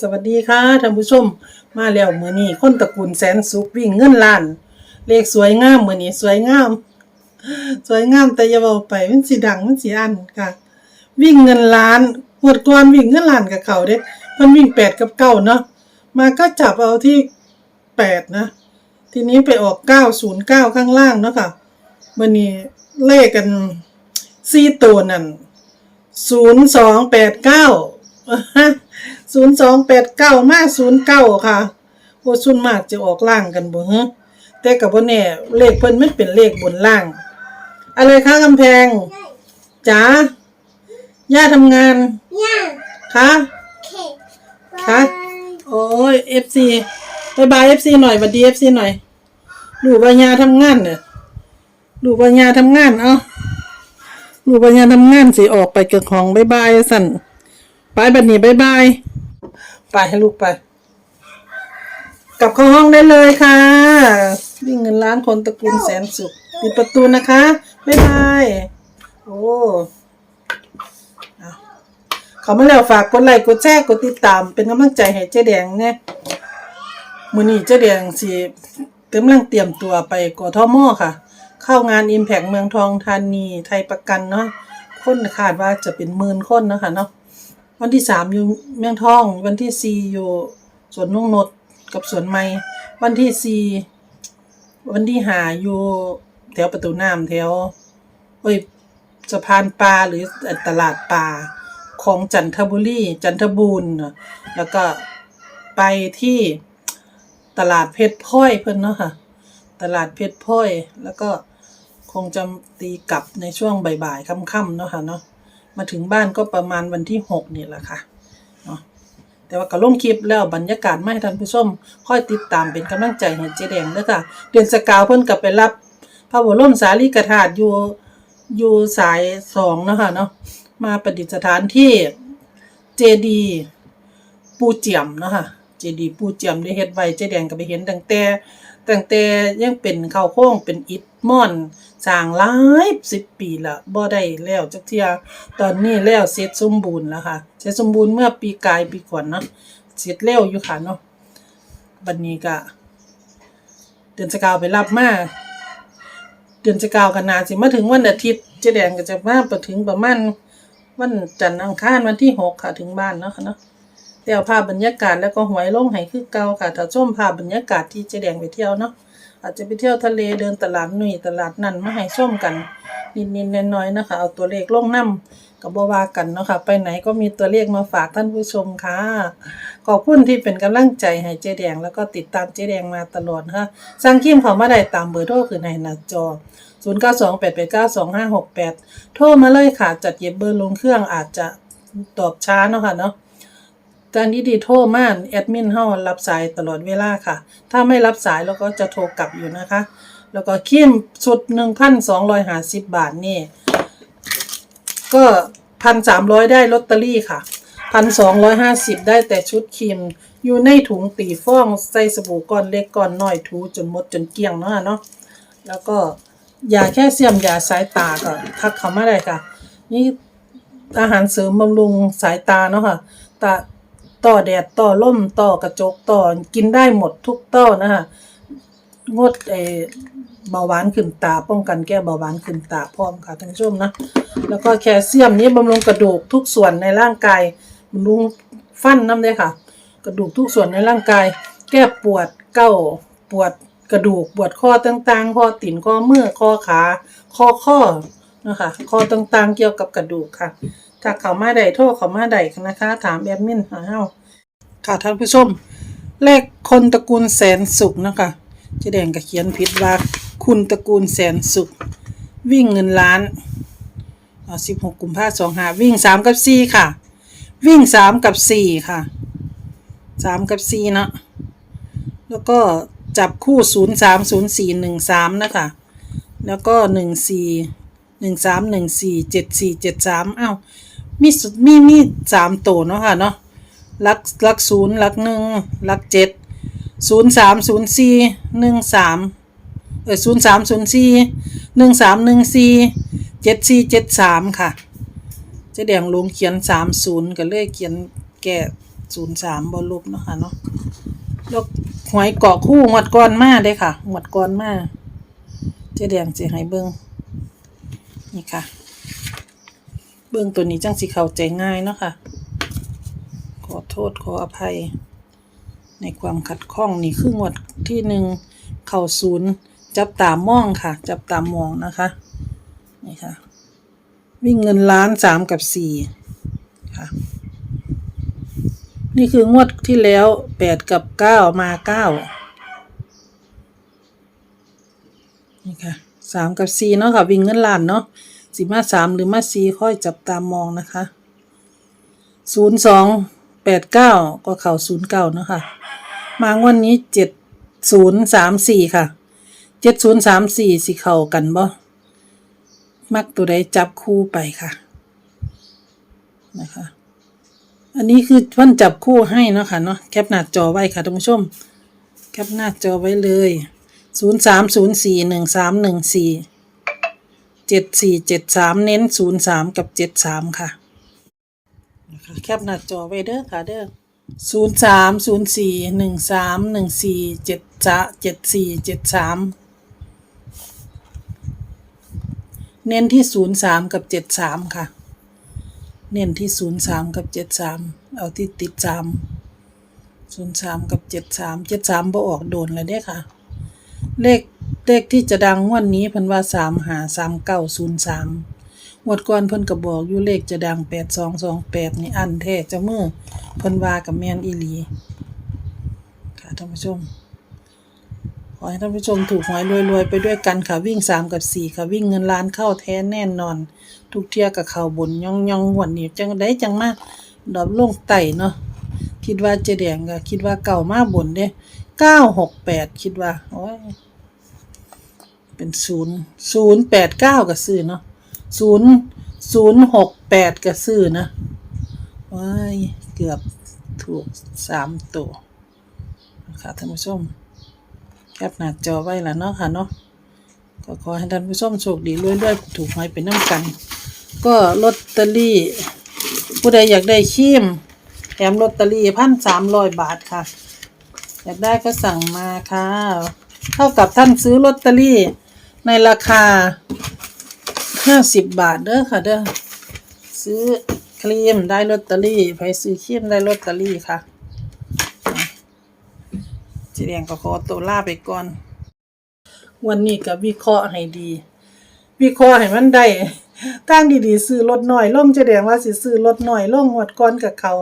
สวัสดีค่ะท่านผู้ชมมาแล้วมือนี้คนตระกูลแสนสุขวิ่งเงินล้าน เลขสวยงามมือนี้สวยงาม สวยงามแต่อย่าเว้าไปมันสิดังมันสิอันค่ะ วิ่งเงินล้านงวดก่อนวิ่งเงินล้านกับเขาเด้มันวิ่งแปดกับเก้าเนาะมาก็จับเอาที่แปดนะ ทีนี้ไปออกเก้าศูนย์เก้าข้างล่างเนาะค่ะมือนี้เลขกันสี่ตัวนั่นศูนย์สองแปดเก้า ศูนย์สองแปดเก้ามาศูนย์เก้าค่ะว่าส่วนมากจะออกล่างกันบ่ฮะแต่กับว่าเนี่ยเลขเพิ่นไม่เป็นเลขบนล่าง อะไรคะกำแพงจ๋าย่าทำงานย่าคะเคคะโอ้ยเอฟซีบายบายเอฟซีหน่อยสวัสดีเอฟซีหน่อยดูปัญญาทำงานเนี่ยดูปัญญาทำงาน เอ้าดูปัญญาทำงานสิออกไปเกิดของบายบายสั่น ไปบัดนี้บายบายไปให้ลูกไป กลับเข้าห้องได้เลยค่ะวิ่งเงินล้านคนตระกูลแสนสุขปิดประตูนะคะบายบายโอ้เอาเขามาแล้วฝากกดไลค์กดแชร์กดติดตาม เป็นกำลังใจให้เจ๊แดงเนี่ยมือนี้เจ๊แดงสิกำลังเตรียมตัวไปกอทอมอค่ะ เข้างาน Impact เมืองทองธานีไทยประกันเนาะคนคาดว่าจะเป็นหมื่นคนนะคะเนาะ วันที่สามอยู่เมืองทอง วันที่สี่อยู่สวนนุ่งนดกับสวนไม้วันที่สี่วันที่หาอยู่แถวประตูน้ำแถวเอ้ยสะพานปลาหรือตลาดปลาของจันทบุรีจันทบูรณ์แล้วก็ไปที่ตลาดเพชรพลอยเพิ่นเนาะค่ะ ตลาดเพชรพลอย แล้วก็คงจะตีกลับในช่วงบ่ายๆค่ำๆเนาะค่ะเนาะ มาถึงบ้านก็ประมาณวันที่หกนี่แหละค่ะเนาะแต่ว่าก็ลงคลิปแล้วบรรยากาศไม่ให้ท่านผู้ชมค่อยติดตามเป็นกำลังใจให้เจ๊แดงเด้อค่ะ เดือนสกาวเพิ่นกลับไปรับพระบรมสารีริกธาตุอยู่อยู่สายสองนะคะเนาะมาประดิษฐานที่เจดีปูเจียมนะคะ เจดีปูเจียมได้เฮ็ดไว้เจแดงก็ไปเห็นตั้งแต่ตั้งแต่ยังเป็นข้าวโค้งเป็นอิฐม่อนสร้างหลายสิบปีละบ่ได้แล้วจักเที่ยตอนนี้แล้วเสร็จสมบูรณ์แล้วค่ะเสร็จสมบูรณ์เมื่อปีกายปีก่อนเนาะเสร็จเร็วอยู่ค่ะเนาะบัดนี้ก็เดือนสกาวไปรับมาเดือนสกาวกันนาสิมาถึงวันอาทิตย์เจแดงก็จะมาไปถึงประมาณวันจันทร์อังคารวันที่หกค่ะถึงบ้านเนาะค่ะเนาะ แต่เอาภาพบรรยากาศแล้วก็หวยลงให้คือเก่าค่ะถ้าชมภาพบรรยากาศที่เจแดงไปเที่ยวเนาะอาจจะไปเที่ยวทะเลเดินตลาดหนุ่ยตลาดนั่นมาให้ชมกัน นิดๆน้อยๆนะคะ เอาตัวเลขลงน้ำกับบัวากันเนาะค่ะไปไหนก็มีตัวเลขมาฝากท่านผู้ชมค่ะ ขอบคุณที่เป็นกำลังใจให้เจแดง แล้วก็ติดตามเจแดงมาตลอดนะคะสั่งคิมเขามาได้ตามเบอร์โทรคือในหน้าจอ 0 9 2 8 8 9 2 5 6 8 โทรมาเลยค่ะ จัดเย็บเบอร์ลงเครื่องอาจจะตอบช้าเนาะค่ะเนาะ การที่ดีโทรมาแอดมินเฮารับสายตลอดเวลาค่ะ ถ้าไม่รับสายเราก็จะโทรกลับอยู่นะคะ แล้วก็คิมชุด 1,250 บาทนี่ ก็ 1,300 ได้ลอตเตอรี่ค่ะ 1,250 ได้แต่ชุดครีมอยู่ในถุงตีฟ้องใส่สบู่ก้อนเล็กก้อนน้อยถูจนหมดจนเกลี้ยงเนาะเนาะแล้วก็ยาแค่เสียมยาสายตาก็ทักเขามาได้ค่ะ นี่อาหารเสริมบำรุงสายตาเนาะค่ะตา ต่อแดดต่อล่มต่อกระจกต่อกินได้หมดทุกต้อนะคะงดเอเบาหวานขึ้นตาป้องกันแก้เบาหวานขึ้นตาพร้อมค่ะท่านผู้ชมนะแล้วก็แคลเซียมนี้บำรุงกระดูกทุกส่วนในร่างกายบำรุงฟันน้ำเลยค่ะ กระดูกทุกส่วนในร่างกาย แก้ปวดเก้าปวดกระดูกปวดข้อต่างๆข้อติ่นข้อเมื่อข้อขาข้อข้อนะคะข้อต่างๆเกี่ยวกับกระดูกค่ะ ถ้าเขามาได้โทษเขามาได้นะคะ ถามแอดมินหาเฮาค่ะท่านผู้ชม เลขคนตระกูลแสนสุขนะคะเจ๊แดงก็เขียนผิดว่าคุณตระกูลแสนสุข วิ่งเงินล้านอ่าสิบหกกุมภาสองหาวิ่งสามกับสี่ค่ะ วิ่งสามกับสี่ค่ะสามกับสี่เนาะแล้วก็จับคู่ศูนย์สามศูนย์สี่หนึ่งสามนะคะ แล้วก็หนึ่งสี่หนึ่งสามหนึ่งสี่เจ็ดสี่เจ็ดสามอ้าว มีสุดมีมีสามตัวเนาะค่ะเนาะลักลักศูนย์ลักหนึ่งลักเจ็ดศูนย์สามศูนย์สี่หนึ่งสามเออศูนย์สามศูนย์สี่หนึ่งสามหนึ่งสี่เจ็ดสี่เจ็ดสามค่ะเจ๊แดงลงเขียนสามศูนย์ก็เลยเขียนแก้ศูนย์สามบอลลบเนาะค่ะเนาะแล้วหวยเกาะคู่งวดก่อนมาเด้ค่ะงวดก่อนมาเจ๊แดงสิให้เบิ่งนี่ค่ะ บิ่งตัวนี้จังสิเข้าใจง่ายเนาะค่ะ ขอโทษขออภัย ในความขัดข้องนี่คืองวดที่หนึ่งเข้าศูนย์จับตามองค่ะ จับตามองนะคะนี่ค่ะ วิ่งเงินล้านสามกับสี่ค่ะนี่คืองวดที่แล้วแปดกับเก้ามาเก้านี่ค่ะสามกับสี่เนาะค่ะ วิ่งเงินล้านเนาะ สิมาสามหรือมาสี่ค่อยจับตามมองนะคะศูนย์สองแปดเก้าก็เข่าศูนย์เก้าเนาะค่ะ มางวันนี้เจ็ดศูนย์สามสี่ค่ะเจ็ดศูนย์สามสี่สิเข่ากันบ่มักตัวใดจับคู่ไปค่ะนะคะ อันนี้คือท่านจับคู่ให้นะคะ เนาะแคปหน้าจอไว้ค่ะท่านผู้ชม แคปหน้าจอไว้เลยศูนย์สามศูนย์สี่หนึ่งสามหนึ่งสี่ เจ็ดสี่เจ็ดสามเน้นศูนย์สามกับเจ็ดสามค่ะนะคะแคปหน้าจอไว้เด้อค่ะเด้อศูนย์สามศูนย์สี่หนึ่งสามหนึ่งสี่เจ็ดจะเจ็ดสี่เจ็ดสามเน้นที่ศูนย์สามกับเจ็ดสามค่ะ เน้นที่ศูนย์สามกับเจ็ดสามเอาที่ติดสามศูนย์สามกับเจ็ดสามเจ็ดสามบ่ออกโดนเลยเด้ค่ะ เลข เลขที่จะดังงวันนี้เพิ่นว่าสามหาสามเก้าศูนย์สามงวดก่อนเพิ่นก็บอกอยู่เลขจะดังแปดสองสองแปดนี่อันแท้จะมือเพิ่นว่ากับแมนอีหลีค่ะท่านผู้ชม ขอให้ท่านผู้ชมถูกหวยรวยๆ ไปด้วยกันค่ะวิ่งสามกับสี่ค่ะวิ่งเงินล้านเข้าแท้แน่นอน ทุกเที่ยกับเข่าบนย่องย่องหวนนี่จังได้จังมากดอบลงไต่เนาะคิดว่าเจแดงก็คิดว่าเก่ามากบนเด้เก้าหกแปดคิดว่าโอ้ย เป็นศูนย์ศูนย์แปดเก้าก็ซื้อเนาะศูนย์ศูนย์หกแปดก็ซื้อนะว้ายเกือบถูกสามตัวนะคะท่านผู้ชมแคปหน้าจอไว้แล้วเนาะค่ะเนาะก็ขอให้ท่านผู้ชมโชคดีรวยๆถูกหวยเป็นน้ำกัน ก็ลอตเตอรี่ ผู้ใดอยากได้คีมแถมลอตเตอรี่พันสามร้อยบาทค่ะ อยากได้ก็สั่งมาค่ะ เท่ากับท่านซื้อลอตเตอรี่ ในราคาห้าสิบบาทเด้อค่ะเด้อซื้อครีมได้ลอตเตอรี่ไปซื้อครีมได้ลอตเตอรี่ค่ะจีแดงก็ขอตัวลาไปก่อน วันนี้ก็วิเคราะห์ให้ดี วิเคราะห์ให้มันได้ทางดีๆซื้อรถหน่อยลงเจะแดงว่าสิซื้อรถหน่อยลงงวดก่อนกับเขา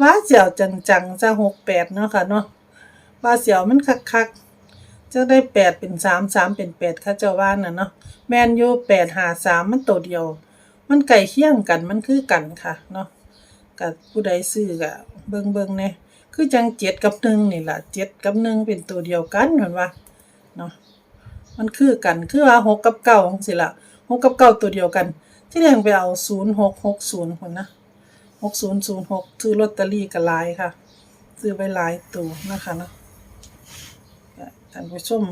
ว่าเสี่ยวจังๆจะหกแปดเนาะค่ะเนาะว่าเสี่ยวมันคักๆ จะได้แปดเป็นสามสามเป็นแปดค่ะเจ้าว่าน่ะเนาะแมนยูแปดหาสามมันตัวเดียว มันไก่เคี่ยงกันมันคือกันค่ะเนาะกับผู้ใดซื้อก็เบิ่งเบิ่งเนี่ยคือจังเจ็ดกับหนึ่งนี่แหละเจ็ดกับหนึ่งเป็นตัวเดียวกันเหมือนว่าเนาะมันคือกันคือว่าหกกับเก้าจังซี่ล่ะหกกับเก้าตัวเดียวกัน ที่แรงไปเอาศูนย์หกหกศูนย์คนนะหกศูนย์ศูนย์หกซื้อลอตเตอรี่ก็หลายค่ะ ซื้อไว้หลายตัวนะคะเนาะ ท่านผู้ชม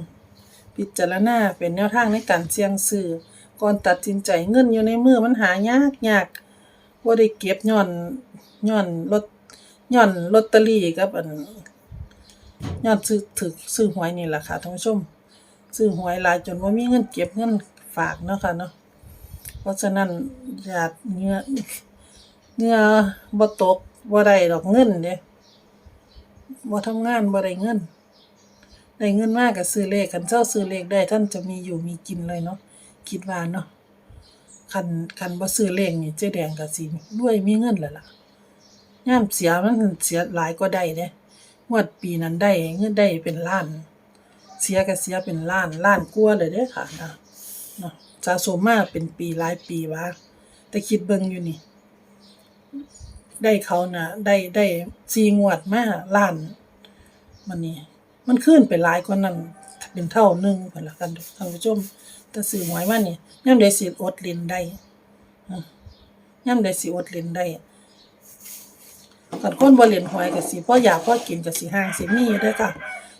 พิจารณาเป็นแนวทางในการเสี่ยงซื้อก่อนตัดสินใจเงินอยู่ในมือมันหายากยากบ่าได้เก็บย้อนย้อนลอตย้อนลอตเตอรี่กับอันย้อนซื้อถึกซื้อหวยนี่แหละค่ะท่านผู้ชม ซื้อหวยหลายจนบ่ามีเงินเก็บเงินฝากเนาะค่ะเนาะเพราะฉะนั้นอย่าเงื่อเงื่อบ่ตกบ่ได้ดอกเงินเด้บ่ทำงานบ่ได้เงิน ได้เงินมากก็ซื้อเลขคันเจ้าซื้อเลขได้ท่านจะมีอยู่มีกินเลยเนาะคิดว่าเนาะคันคันบ่ซื้อเลขนี่เจ๊แดงก็สิรวยมีเงินแล้วล่ะยามเสียมันเสียหลายก็ได้เด้งวดปีนั้นได้เงินได้เป็นล้าน เสียก็เสียเป็นล้านล้านกว่าเลยเด้ค่ะนะเนาะสะสมมาเป็นปีหลายปีว่าแต่คิดเบิ่งอยู่นี่ ได้เขาน่ะได้ได้สี่งวดมาล้านมันนี่ มันขึ้นไปหลายกว่านั้นเป็นเท่าหนึ่งเพิ่นละกันท่านผู้ชมแต่ซื้อหวยมานี่ยามใดสิอดเล่นได้อะยามใดสิอดเล่นได้คันคนบ่เล่นหวยก็สิพ่ออยากพ่อกินก็สิห่างสิมีอยู่เด้ค่ะ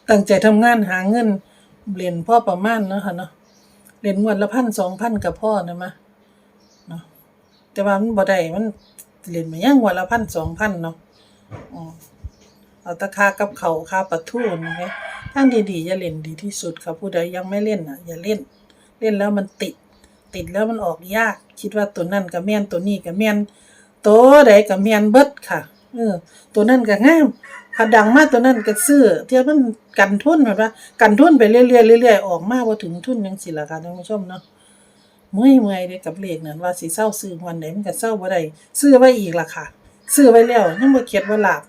ตั้งใจทำงานหาเงินเรียนพ่อประมาณเนาะค่ะเนาะเรียนงวดละพันสองพันกับพ่อนะมะเนาะแต่ว่ามันบ่ได้มันเรียนมายังงวดละพันสองพันเนาะอ๋อ เอาตะคากับเขาคาปลาทูนี่ไงทางดีๆอย่าเล่นดีที่สุดค่ะผู้ใดยังไม่เล่นน่ะ อย่าเล่น เล่นแล้วมันติด ติดแล้วมันออกยาก คิดว่าตัวนั่นก็แม่นตัวนี้ก็แม่นตัวใดก็แม่นเบิดค่ะเออตัวนั่นก็งามถ้าดังมากตัวนั่นก็ซื้อเที่ยมันกันทุนแบบว่ากันทุนไปเรื่อยๆเรื่อยๆออกมาบ่ถึงทุนจังซี่ล่ะค่ะท่านผู้ชมเนาะเมื่อยเมื่อยเด้กับเลขนั้นว่าสิเศร้าซื้อวันไหนมันก็เศร้าบ่ได้ซื้อไว้อีกล่ะค่ะ ซื้อไว้แล้วยังบ่เข็ดบ่หลับ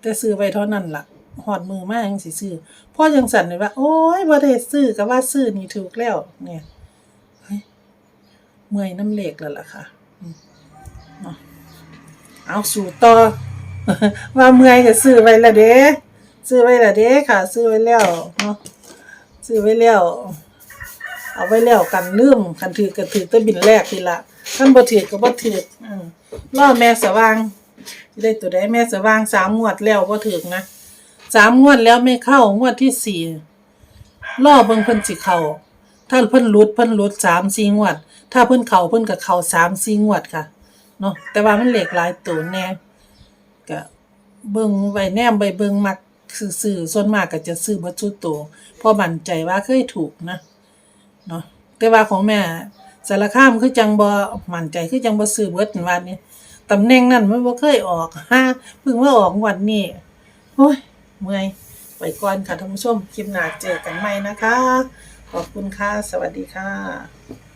แต่ซื้อไว้เท่านั้นล่ะฮอดมือมาจังสิซื้อพ่อจังสั่นเลยว่า โอ๊ยบ่ได้ซื้อก็ว่าซื้อนี่ถูกแล้ว เนี่ยเมื่อยน้ำเหล็กแล้วล่ะค่ะเอาสู่ต่อว่าเมื่อยก็ซื้อไว้ละเด้ซื้อไว้ละเด้ค่ะ ซื้อไว้แล้วเนาะซื้อไว้แล้วเอาไว้แล้วกันลืมคันถือก็ถือแตะบินแรกทีละคันบ่ถือก็บ่ถืออืมรอแม่สว่าง สิได้ตัวใดแม่สว่างสามงวดแล้วบ่ถือนะสามงวดแล้วไม่เข้างวดที่สี่รอเบิ่งเพิ่นสิเข้าถ้าเพิ่นหลุดเพิ่นหลุดสามสี่งวด ถ้าเพิ่นเข้าเพิ่นก็เข้าสามสี่งวดค่ะเนาะแต่ว่ามันเหล็กหลายตัวแน่ก็เบิ่งไว้แนมไปเบิ่งมักซื่อส่วนมากก็จะซื้อบ่ชุดตัวเพราะมั่นใจว่าเคยถูกนะเนาะแต่ว่าของแม่สารคามคือจังบ่มั่นใจคือจังบ่ซื้อเบิดนั่นว่านี่ ตำแหน่งนั้นมันบ่เคยออกฮะเพิ่งมาออกวันนี้โอ้ยเมื่อยไปก่อนค่ะท่านผู้ชมคลิปหน้าเจอกันใหม่นะคะ ขอบคุณค่ะ สวัสดีค่ะ